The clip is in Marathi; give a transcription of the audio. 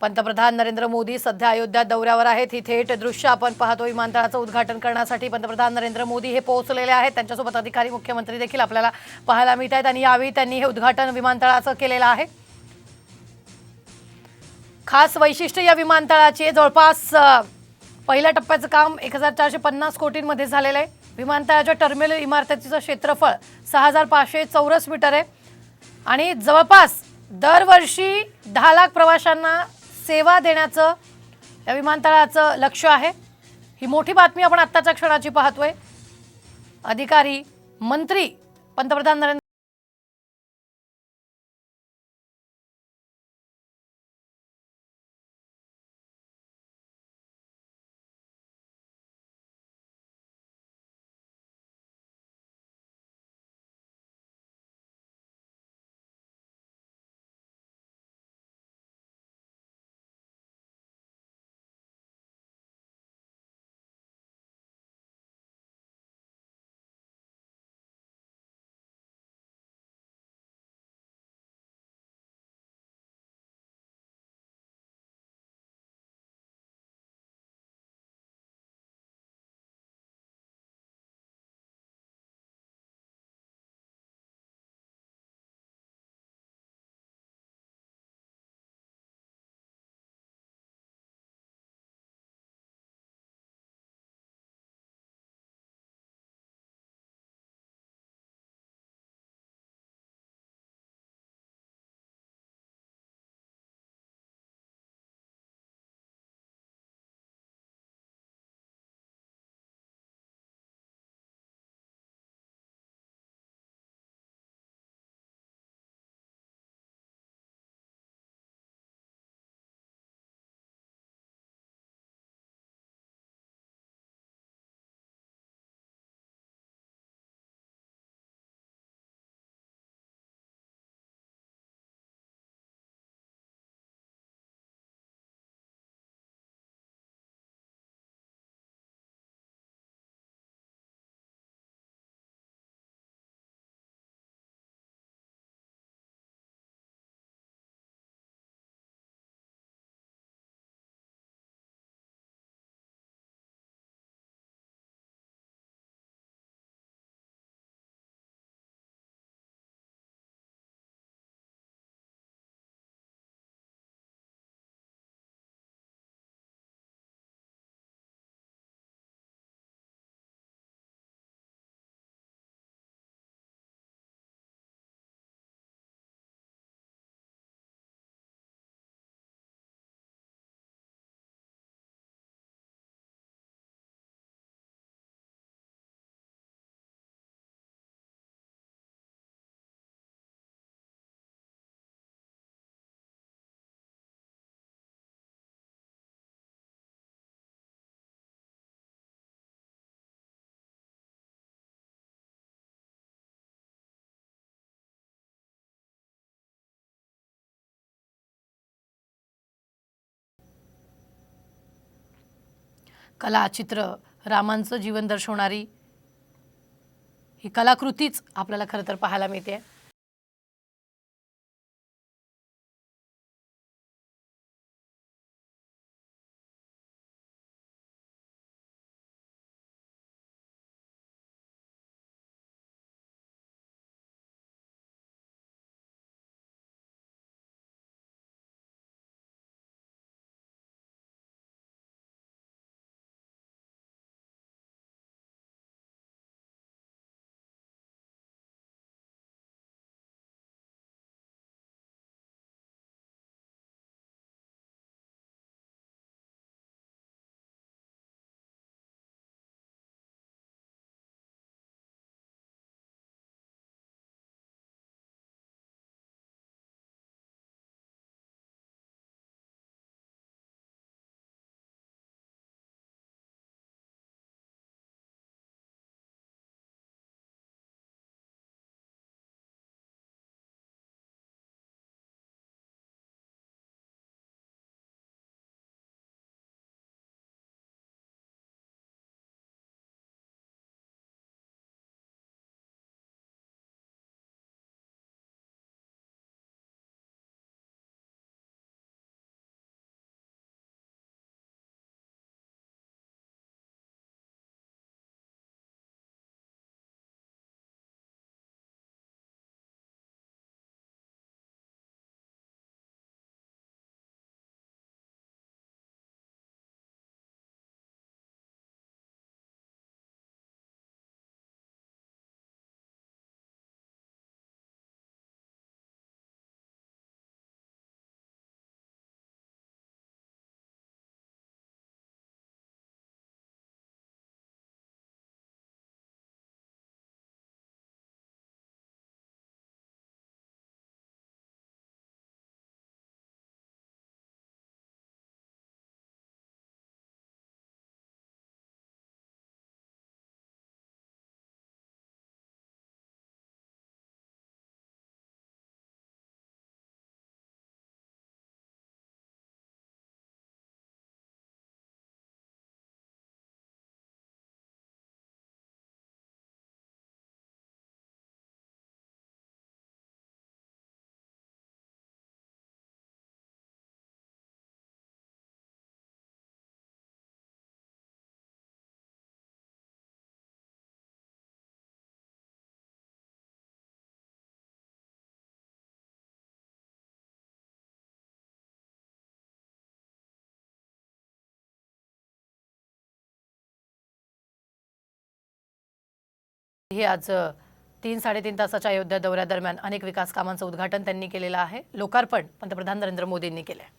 पंतप्रधान नरेंद्र मोदी सध्या अयोध्या दौऱ्यावर आहेत. ही थेट दृश्य आपण पाहतो. विमानतळाचं उद्घाटन करण्यासाठी पंतप्रधान नरेंद्र मोदी हे पोहोचलेले आहेत. त्यांच्यासोबत अधिकारी मुख्यमंत्री देखील आपल्याला पाहायला मिळत आहेत आणि यावेळी त्यांनी हे उद्घाटन विमानतळाचं केलेलं आहे. खास वैशिष्ट्य या विमानतळाची जवळपास पहिल्या टप्प्याचं काम एक हजार चारशे पन्नास कोटींमध्ये झालेलं आहे. विमानतळाच्या टर्मिनल इमारतीचं क्षेत्रफळ सहा हजार पाचशे चौरस मीटर आहे. आणि जवळपास दरवर्षी दहा लाख प्रवाशांना सेवा देण्याचं या विमानतळाचं लक्ष आहे. ही मोठी बातमी आपण आत्ताच्या क्षणाची पाहतोय. अधिकारी मंत्री पंतप्रधान नरेंद्र कला चित्र रामांचं जीवन दर्शवणारी ही कलाकृतीच आपल्याला खरं तर पाहायला मिळते. हे आज तीन साडेतीन तासाच्या अयोध्या दौऱ्यादरम्यान अनेक विकास कामांचं उद्घाटन त्यांनी केलेलं आहे. लोकार्पण पंतप्रधान नरेंद्र मोदींनी केलं आहे